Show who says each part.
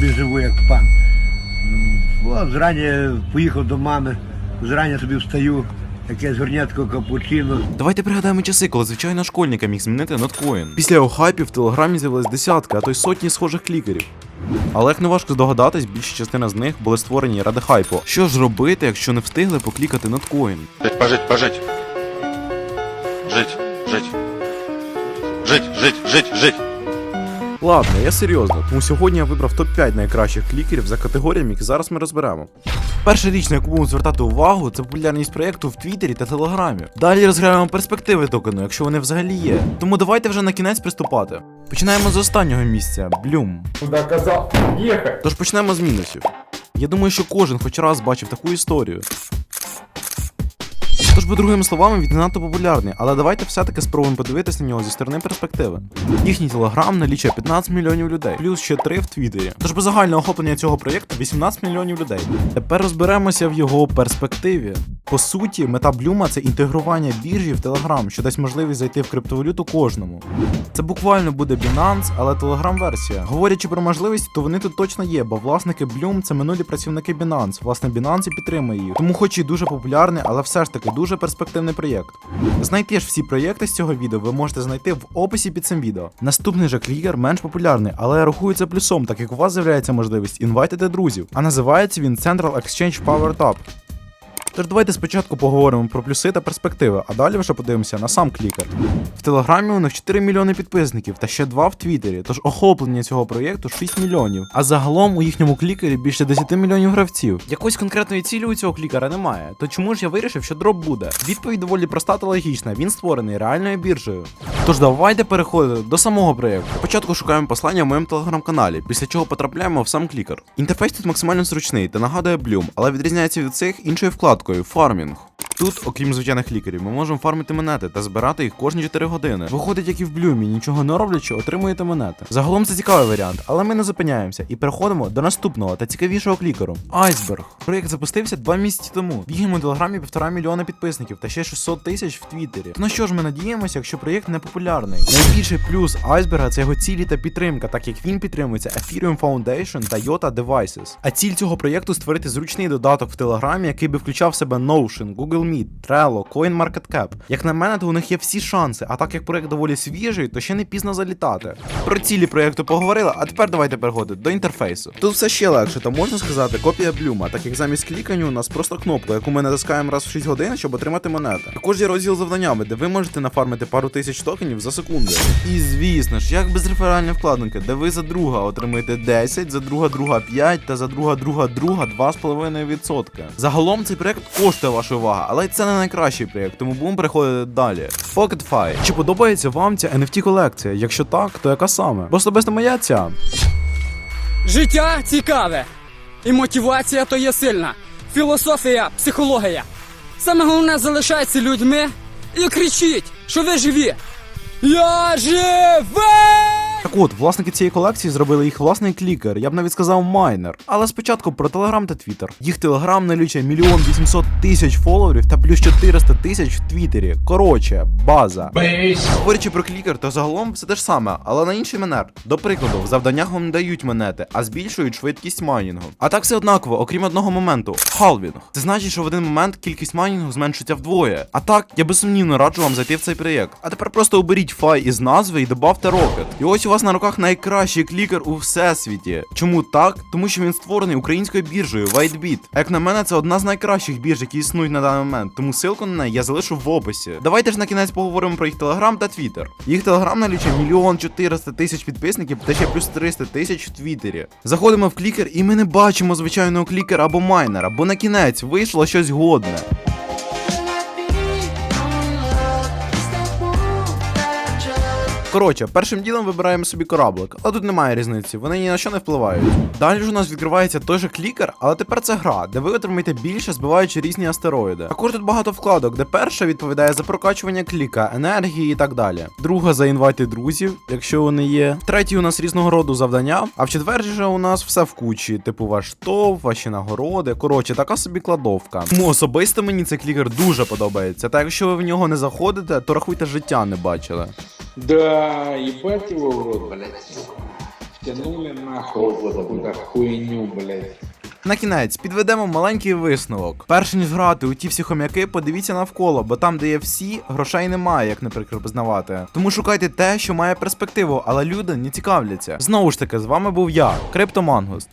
Speaker 1: собі живу як пан. От зрані поїхав до мами, зрання собі встаю, якесь горнятко капучино.
Speaker 2: Давайте пригадаємо часи, коли звичайно школьника міг змінити ноткоін. Після його хайпів в телеграмі з'явились десятки, а то й сотні схожих клікерів. Але як не важко здогадатись, більша частина з них були створені ради хайпу. Що ж робити, якщо не встигли поклікати ноткоін?
Speaker 3: Жить, пожить, пожить. Жить, жить. Жить, жить, жить, жить.
Speaker 2: Ладно, я серйозно, тому сьогодні я вибрав топ-5 найкращих клікерів за категоріями, які зараз ми розберемо. Перша річ, на яку будемо звертати увагу, це популярність проєкту в Твіттері та Телеграмі. Далі розглянемо перспективи токену, якщо вони взагалі є. Тому давайте вже на кінець приступати. Починаємо з останнього місця Bloom.
Speaker 4: Куда казав їхати.
Speaker 2: Тож почнемо з мінусів. Я думаю, що кожен хоч раз бачив таку історію. Тож, би другими словами, він не надто популярний, але давайте все-таки спробуємо подивитися на нього зі сторони перспективи. Їхній телеграм налічує 15 мільйонів людей, плюс ще 3 в Твіттері. Тож би загальне охоплення цього проєкту 18 мільйонів людей. Тепер розберемося в його перспективі. По суті, мета Блюма це інтегрування біржі в Телеграм, що дасть можливість зайти в криптовалюту кожному. Це буквально буде Binance, але телеграм-версія. Говорячи про можливість, то вони тут точно є, бо власники Bloom це минулі працівники Binance. Власне, Binance і підтримує їх. Тому, хоч і дуже популярний, але все ж таки дуже перспективний проєкт. Знайти ж всі проєкти з цього відео ви можете знайти в описі під цим відео. Наступний же клікер менш популярний, але рахується плюсом, так як у вас з'являється можливість інвайтити друзів. А називається він Central Exchange Power Top. Тож давайте спочатку поговоримо про плюси та перспективи, а далі вже подивимося на сам клікер. В Телеграмі у них 4 мільйони підписників та ще 2 в Твіттері, тож охоплення цього проєкту 6 мільйонів. А загалом у їхньому клікері більше 10 мільйонів гравців. Якоїсь конкретної цілі у цього клікера немає. То чому ж я вирішив, що дроп буде? Відповідь доволі проста та логічна. Він створений реальною біржею. Тож давайте переходити до самого проєкту. Спочатку шукаємо послання в моєму телеграм-каналі, після чого потрапляємо в сам клікер. Інтерфейс тут максимально зручний та нагадує Bloom, але відрізняється від цих іншою вкладкою фармінг. Тут, окрім звичайних лікарів, ми можемо фармити монети та збирати їх кожні 4 години. Виходить, як і в блюмі, нічого не роблячи, отримуєте монети. Загалом це цікавий варіант, але ми не зупиняємося і переходимо до наступного та цікавішого клікеру. Айсберг. Проєкт запустився два місяці тому. В їхньому телеграмі півтора мільйона підписників та ще 600 тисяч в Твіттері. На що ж ми надіємося, якщо проєкт не популярний? Найбільший плюс айсберга це його цілі та підтримка, так як він підтримується Ethereum Foundation та Iota Devices. А ціль цього проєкту створити зручний додаток в Телеграмі, який би включав в себе Notion, Google Meet, Trello, CoinMarketCap. Як на мене, то у них є всі шанси, а так як проєкт доволі свіжий, то ще не пізно залітати. Про цілі проєкту поговорили, а тепер давайте переходити до інтерфейсу. Тут все ще легше, та можна сказати копія блюма, так як замість кліканню у нас просто кнопка, яку ми натискаємо раз в 6 годин, щоб отримати монети. Також є розділ завданнями, де ви можете нафармити пару тисяч токенів за секунду. І звісно ж, як без реферальної вкладинки, де ви за друга отримуєте 10, за друга друга 5 та за друга друга друга 2,5%. Загалом цей проект коштує вашої уваги, але це не найкращий проєкт, тому будемо переходити далі. PocketFi. Чи подобається вам ця NFT колекція? Якщо так, то яка саме? Бо особисто моя ця.
Speaker 5: Життя цікаве. І мотивація то є сильна. Філософія, психологія. Саме головне залишайтеся людьми і кричіть, що ви живі. Я живий!
Speaker 2: Так от, власники цієї колекції зробили їх власний клікер, я б навіть сказав майнер. Але спочатку про Телеграм та Твіттер. Їх телеграм налічує мільйон 800 тисяч фоловерів та плюс 400 тисяч в Твіттері. Коротше, база. Говорячи про клікер, то загалом все те ж саме, але на інший манер. До прикладу, в завданнях вам не дають монети, а збільшують швидкість майнінгу. А так все однаково, окрім одного моменту халвінг. Це значить, що в один момент кількість майнінгу зменшиться вдвоє. А так, я безсумнівно раджу вам зайти в цей проєкт. А тепер просто оберіть фай із назви і добавте рокет. І ось у вас на руках найкращий клікер у всесвіті. Чому так? Тому що він створений українською біржею WhiteBit. Як на мене, це одна з найкращих бірж, які існують на даний момент. Тому ссылку на неї я залишу в описі. Давайте ж на кінець поговоримо про їх телеграм та твіттер. Їх телеграм налічує мільйон 400 тисяч підписників та ще плюс 300 тисяч в твіттері. Заходимо в клікер і ми не бачимо звичайного клікера або майнера, бо на кінець вийшло щось годне. Коротше, першим ділом вибираємо собі кораблик, але тут немає різниці, вони ні на що не впливають. Далі ж у нас відкривається той же клікер, але тепер це гра, де ви отримаєте більше, збиваючи різні астероїди. Також тут багато вкладок, де перша відповідає за прокачування кліка, енергії і так далі. Друга за інвайти друзів, якщо вони є. Третій у нас різного роду завдання. А в четвертій же у нас все в кучі, типу ваш топ, ваші нагороди. Коротше, така собі кладовка. Тому особисто мені цей клікер дуже подобається. Та якщо ви в нього не заходите, то рахуйте життя не бачили.
Speaker 4: Да, ебать его в рот, блядь, сука. Тянули нахуй какую-то хуйню, блядь.
Speaker 2: На кінець підведемо маленький висновок. Перш ніж грати у ті всі хом'яки, подивіться навколо, бо там, де є всі, грошей немає, як наприклад, признавати. Тому шукайте те, що має перспективу, але люди не цікавляться. Знову ж таки, з вами був я, Криптомангуст.